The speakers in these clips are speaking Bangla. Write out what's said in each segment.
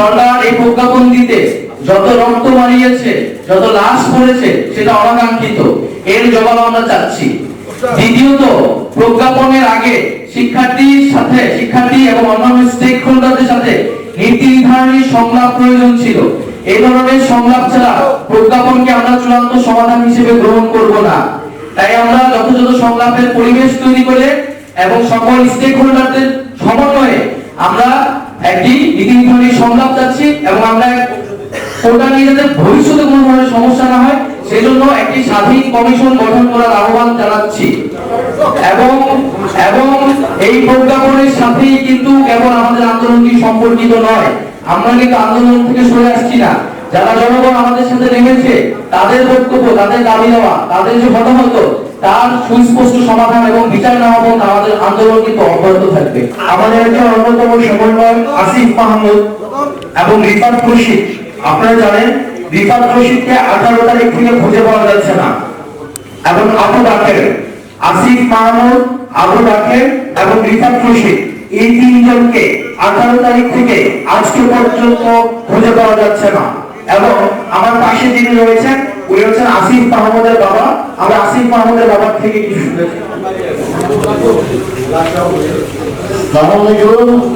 সরকার এই প্রজ্ঞাপন দিতে যত রক্ত মারিয়েছে যত লাশ পড়েছে, সেটা অনাকাঙ্ক্ষিত। এর জবাব আমরা চাচ্ছি। দ্বিতীয়ত, প্রজ্ঞাপনের আগে শিক্ষার্থীর সাথে, শিক্ষার্থী এবং অন্যান্য স্টেক হোল্ডারদের সাথে নীতি নির্ধারণী সংলাপ প্রয়োজন ছিল। এই ধরনের সংলাপ ছাড়া প্রজ্ঞাপনকে আমরা চূড়ান্ত সমাধান হিসেবে গ্রহণ করব না। তাই আমরা যথাযথ সংলাপের পরিবেশ তৈরি করে এবং সকল স্টেক হোল্ডারদের সমন্বয়ে আমরা একটি নীতি নির্ধারণী সংলাপ চাচ্ছি এবং আমরা ওটা নিয়ে যাতে ভবিষ্যতে কোনো ধরনের সমস্যা না হয়, সেজন্য একটি স্বাধীন কমিশন গঠন করার আহ্বান জানাচ্ছি। এবং এবং এই প্রজ্ঞাপনের সাথেই কিন্তু কেবল আমাদের আন্দোলনটি সম্পর্কিত নয়, আমরা কিন্তু আন্দোলন থেকে সরে আসছি না। যারা জনগণ আমাদের সাথে নেমেছে, তাদের বক্তব্য, তাদের দাবি দেওয়া, তাদের যে হতাহত তার সুস্পষ্ট সমাধান এবং বিচার না পর্যন্ত আমাদের আন্দোলন কিন্তু অব্যাহত থাকবে। আমাদের অন্যতম সমন্বয় আসিফ মাহমুদ এবং রিফাত খুরশিদ আপনারা জানেন, রিফাত খুরশিদকে আঠারো তারিখ থেকে খুঁজে পাওয়া যাচ্ছে না। এবং আবু বাকের, আসিফ মাহমুদ, আবু বাকের এবং রিফাত খুরশিদ এই তিনজনকে আঠারো তারিখ থেকে আজকে পর্যন্ত খুঁজে পাওয়া যাচ্ছে না। এবং আমার পাশে যিনি রয়েছেন উনি হচ্ছেন আসিফ মাহমুদের বাবা। আমরা আসিফ মাহমুদের বাবার থেকে কিছু শুনেছি?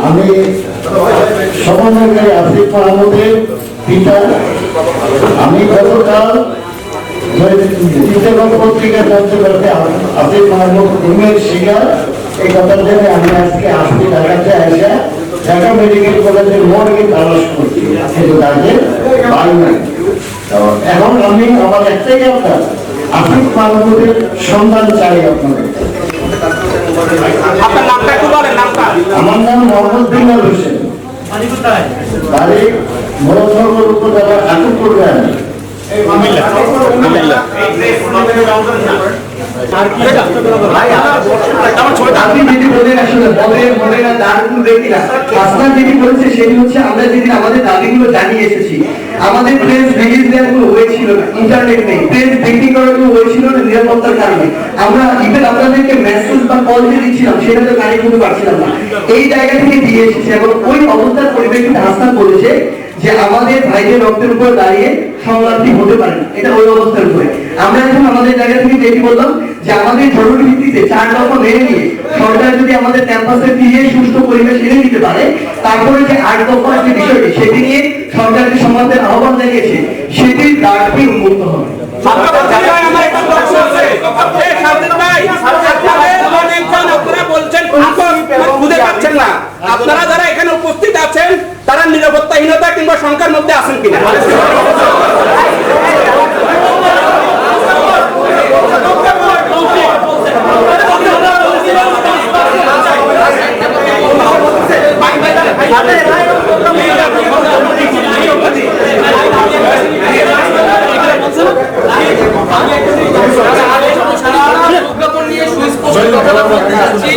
আমি সমন্বয়কারী আসিফ মাহমুদের পিতা। আমি গতকাল এই আমি আজকে আসছি ঢাকাতে ঢাকা মেডিকেল কলেজের মর্গে তালাশ করছি। কিন্তু নাই। এখন আমি আমার একটাই মাহমুদের সন্ধান চাই আপনাদের। আমার নাম মোহাম্মদ হোসেন। বাড়ি মোরনগর উপজেলা ঠাকুরপুর গ্রামে। আপনি যেটি বলেন আসলে বলে বলে না তার কোনো দেখি না। আসমান যেটি বলেছে সেটি হচ্ছে আমরা যেদিন আমাদের দাবিগুলো জানিয়ে এসেছি আমাদের প্রেস রিলিজ দেওয়ার কোনো ওয়ে ছিল না ইন্টারনেট নেই। প্রেস বিক্রি করার কোনো ওয়ে ছিল না, নিরাপত্তার কারণে। আমরা ইভেন আপনাদেরকে মেসেজ বা কল যে দিচ্ছিলাম, সেটা তো গাড়ি করতে পারছিলাম না। এই জায়গা থেকে দিয়ে এসেছে এবং ওই অবস্থার পরিপ্রেক্ষিতে হাসান বলেছে যে আমাদের ভাইদের রক্তের উপর দাঁড়িয়ে সংলাপটি হতে পারে এটা ওই অবস্থার উপরে। আমরা এখন আমাদের জায়গা থেকে যেটি বললাম যে আমাদের জরুরি ভিত্তিতে চার দফা মেনে নিয়ে সরকার যদি আমাদের ক্যাম্পাসে ফিরিয়ে সুস্থ পরিবেশ এনে দিতে পারে, তারপরে যে আট দফা যে বিষয়টি, সেটি নিয়ে সরকার যে সমাজের আহ্বান জানিয়েছে, সেটির দাবি উন্মুক্ত হবে। আছে আপনারা যারা এখানে উপস্থিত আছেন, তারা নিরাপত্তাহীনতা কিংবা সংখ্যার মধ্যে আছেন কিনা প্রজ্ঞাপন নিয়ে সুস্পষ্ট কথা বলতে চাচ্ছি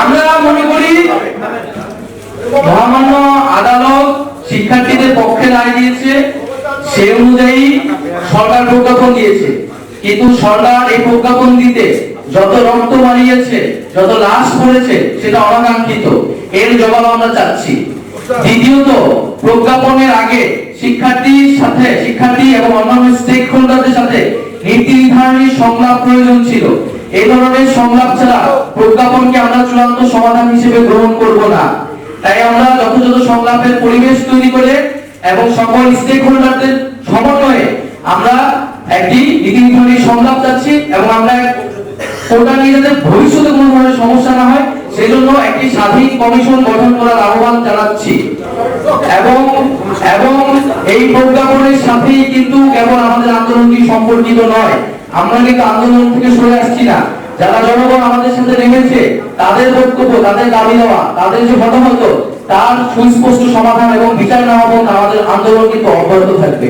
আমরা মনে করি মহামান্য আদালত পক্ষে রায় দিয়েছে সে অনুযায়ী সরকার প্রজ্ঞাপন দিয়েছে। কিন্তু সরকার এই প্রজ্ঞাপন দিতে যত রক্ত মারিয়েছে যত লাশ পড়েছে, সেটা অনাকাঙ্ক্ষিত। এর জবাব আমরা চাচ্ছি। দ্বিতীয়ত, প্রজ্ঞাপনের আগে শিক্ষার্থীর সাথে, শিক্ষার্থী এবং অন্যান্য স্টেক হোল্ডারদের সাথে নীতি নির্ধারণী সংলাপ প্রয়োজন ছিল। এই ধরনের সংলাপ ছাড়া প্রজ্ঞাপনকে আমরা চূড়ান্ত সমাধান হিসেবে গ্রহণ করব না। তাই আমরা যথাযথ সংলাপের পরিবেশ তৈরি করে এবং সকল স্টেক হোল্ডারদের সমন্বয়ে আমরা একটি নীতি নির্ধারণী সংলাপ চাচ্ছি এবং আমরা ওটা নিয়ে যাতে ভবিষ্যতে কোনো ধরনের সমস্যা না হয়, সেজন্য একটি স্বাধীন কমিশন গঠন করার আহ্বান জানাচ্ছি। এবং এবং এই প্রজ্ঞাপনের সাথেই কিন্তু কেবল আমাদের আন্দোলনটি সম্পর্কিত নয়, আমরা কিন্তু আন্দোলন থেকে সরে আসছি না। যারা জনগণ আমাদের সাথে নেমেছে, তাদের বক্তব্য, তাদের দাবি দেওয়া, তাদের যে হতাহত তার সুস্পষ্ট সমাধান এবং বিচার না হবে আমাদের আন্দোলন কিন্তু অব্যাহত থাকবে।